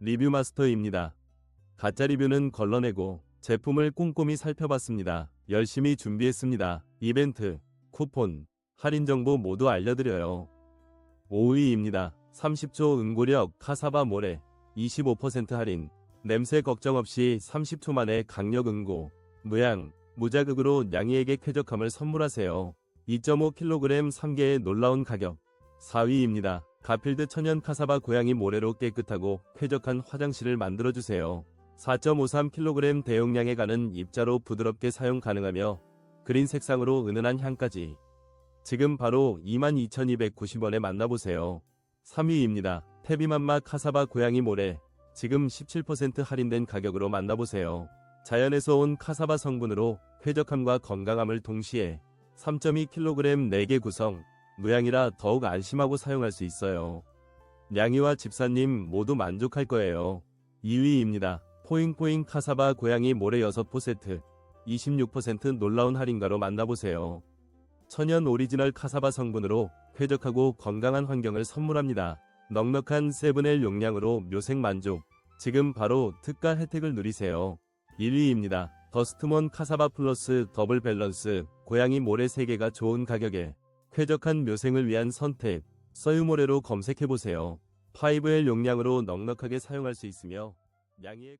리뷰 마스터입니다. 가짜 리뷰는 걸러내고 제품을 꼼꼼히 살펴봤습니다. 열심히 준비했습니다. 이벤트, 쿠폰, 할인 정보 모두 알려드려요. 5위입니다. 30초 응고력 카사바 모래 25% 할인 냄새 걱정 없이 30초 만에 강력 응고 무양 무자극으로 양이에게 쾌적함을 선물하세요. 2.5kg 3개의 놀라운 가격 4위입니다. 가필드 천연 카사바 고양이 모래로 깨끗하고 쾌적한 화장실을 만들어주세요. 4.53kg 대용량에 가는 입자로 부드럽게 사용 가능하며 그린 색상으로 은은한 향까지 지금 바로 22,290원에 만나보세요. 3위입니다. 태비맘마 카사바 고양이 모래 지금 17% 할인된 가격으로 만나보세요. 자연에서 온 카사바 성분으로 쾌적함과 건강함을 동시에 3.2kg 4개 구성, 무향이라 더욱 안심하고 사용할 수 있어요. 냥이와 집사님 모두 만족할 거예요. 2위입니다. 포잉포잉 카사바 고양이 모래 6포 세트 26% 놀라운 할인가로 만나보세요. 천연 오리지널 카사바 성분으로 쾌적하고 건강한 환경을 선물합니다. 넉넉한 세븐엘 용량으로 묘생 만족. 지금 바로 특가 혜택을 누리세요. 1위입니다. 더스트몬 카사바 플러스 더블 밸런스 고양이 모래 3개가 좋은 가격에 쾌적한 묘생을 위한 선택 써유모래로 검색해보세요. 5L 용량으로 넉넉하게 사용할 수 있으며 양의